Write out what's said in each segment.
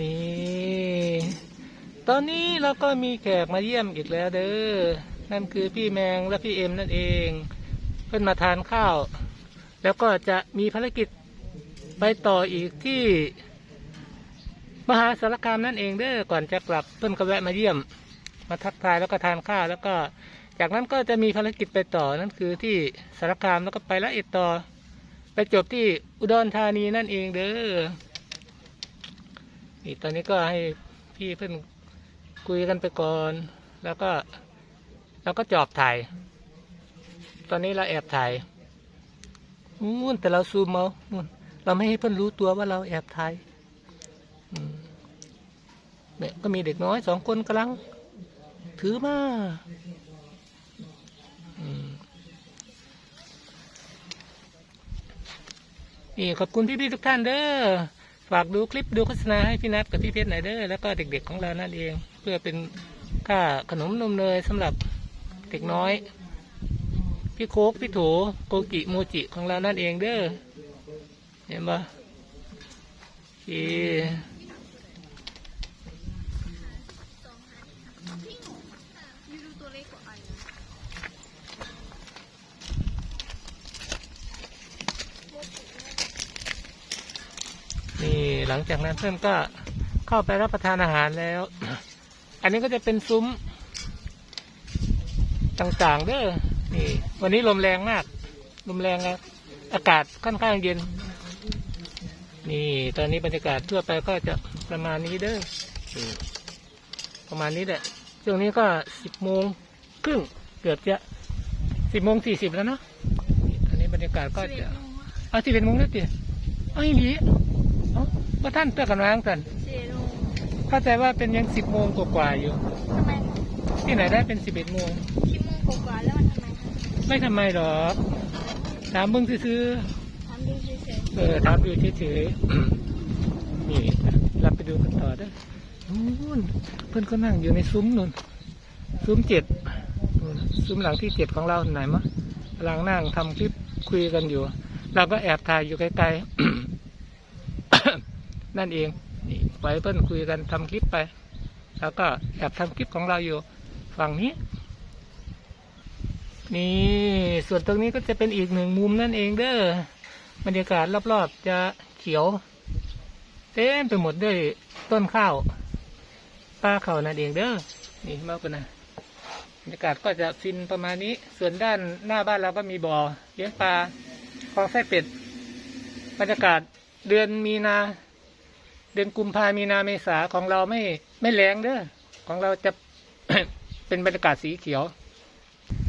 นี่ตอนนี้เราก็มีแขกมาเยี่ยมอีกแล้วเด้อ นั่นคือพี่แมงและพี่เอ็มนั่นเอง เพิ่นมาทานข้าว แล้วก็จะมีภารกิจไปต่ออีกที่ มหาสารคามนั่นเองเด้อ ก่อนจะกลับเพิ่นก็แวะมาเยี่ยม มาทักทายแล้วก็ทานข้าวแล้วก็ จากนั้นก็จะมีภารกิจไปต่อนั่นคือที่สารคามแล้วก็ไปละเอียดต่อ ไปจบที่อุดรธานีนั่นเองเด้อ นี่ตอนนี้ก็ให้พี่เพื่อนคุยกันไปก่อน แล้วก็แล้วก็จอบถ่าย ตอนนี้เราแอบถ่ายนู่นแต่เราซูมเอานู่นเราไม่ให้เพื่อนรู้ตัวว่าเราแอบถ่ายเนี่ยก็มีเด็กน้อยสองคนกำลัง ถือมาอืมนี่ขอบคุณพี่ๆทุกท่านเด้อ ฝากดูคลิปดูโฆษณาให้พี่นัทกับพี่เพชรหน่อยเด้อแล้วก็เด็กๆของเรานั่นเอง เพื่อเป็นค่าขนมนมเนยสำหรับเด็กน้อย พี่โคกพี่โถโกกิโมจิของเรานั่นเองเด้อเห็นปะโอเค ยูดูตัวเล็กกว่าอันนะ นี่ หลังจากนั้นเพื่อนก็เข้าไปรับประทานอาหารแล้ว อันนี้ก็จะเป็นซุ้มต่างๆเด้อนี่ วันนี้ลมแรงมาก ลมแรงครับอากาศค่อนข้างเย็น นี่ ตอนนี้บรรยากาศทั่วไปก็จะประมาณนี้เด้อนี่ประมาณนี้แหละช่วงนี้ก็สิบโมงครึ่งเกือบจะสิบโมงสี่สิบแล้วเนาะนี่ตอนนี้บรรยากาศก็จะเอาสิบเอ็ดโมงแล้วติเอาอีหลีเอ้า ว่าท่านเตือนกันวางกันเจโร่เข้าใจว่าเป็นยังสิบโมงกว่าๆอยู่ ทำไมที่ไหนได้เป็นสิบเอ็ดโมงคิดโมงกว่าๆแล้วมันทำไมคะไม่ทำไมหรอกถามเบิ่งซื้อทำดูเฉยๆเออถามดูเฉยๆ นี่เราไปดูกันต่อเด้อนู่นเพื่อนก็นั่งอยู่ในซุ้มนู่น ซุ้มเจ็ดนู่นซุ้มหลังที่เจ็ดของเราไหนมะกำลังนั่งทำคลิปคุยกันอยู่ เราก็แอบถ่ายอยู่ไกลๆ นั่นเองนี่ปเพื่อนคุยกันทำคลิปไป แล้วก็แอบทำคลิปของเราอยู่ฝั่งนี้ นี่ส่วนตรงนี้ก็จะเป็นอีกหนึ่งมุมนั่นเองเด้อบรรยากาศรอบๆจะเขียวเต็มไปหมดด้วยต้นข้าวป้าเขานั่นเองเด้อนี่มากกว่านะบรรยากาศก็จะฟินประมาณนี้ ส่วนด้านหน้าบ้านเราก็มีบ่อเลี้ยงปลาคลองไส้เป็ด บรรยากาศเดือนมีนา ดือนกุมภามีนาเมษาของเราไม่ไม่แรงเด้อของเราจะเป็นบรรยากาศสีเขียว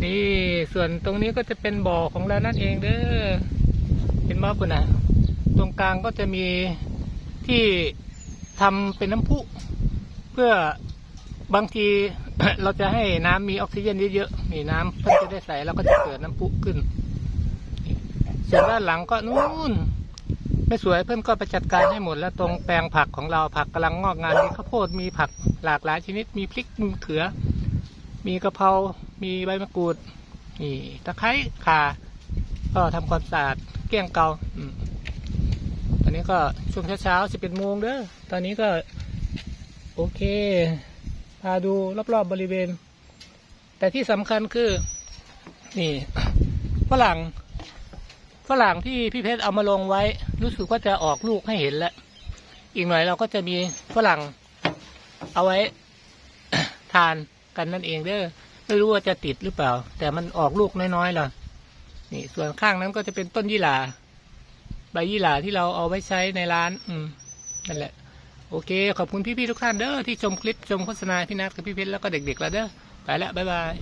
นี่ส่วนตรงนี้ก็จะเป็นบ่อของเรานั่นเองเด้อเห็นมากกว่านะตรงกลางก็จะมีที่ทำเป็นน้ำพุเพื่อบางทีเราจะให้น้ำมีออกซิเจนเยอะๆนี่น้ำเพื่อจะได้ใส่แล้วก็จะเกิดน้ำพุขึ้น ส่วนด้านหลังก็นู่น ไม่สวยเพื่อนก็ไปจัดการให้หมดแล้วตรงแปลงผักของเราผักกำลังงอกงามมีข้าวโพดมีผักหลากหลายชนิด มีพริกมีเขือ มีกะเพรา มีใบมะกรูดนี่ตะไคร้ข่าก็ทำความสะอาดเกลี้ยงเกาอืมตอนนี้ก็ช่วงเช้าๆสิบเอ็ดโมงเด้อตอนนี้ก็ โอเค พาดูรอบๆบบริเวณ แต่ที่สำคัญคือ นี่ฝรั่ง ฝรั่งที่พี่เพชรเอามาลงไว้ รู้สึกว่าจะออกลูกให้เห็นแล้ว อีกหน่อยเราก็จะมีฝรั่งเอาไว้ทานกันนั่นเองเด้อไม่รู้ว่าจะติดหรือเปล่า แต่มันออกลูกน้อยๆล่ะนี่ ส่วนข้างนั้นก็จะเป็นต้นยี่หร่าใบยี่หร่าที่เราเอาไว้ใช้ในร้าน อืมนั่นแหละ โอเค ขอบคุณพี่ๆทุกท่านเด้อที่ชมคลิปชมโฆษณาพี่นัทกับพี่เพชรแล้วก็เด็กๆแล้วเด้อไปแล้วบ๊ายบาย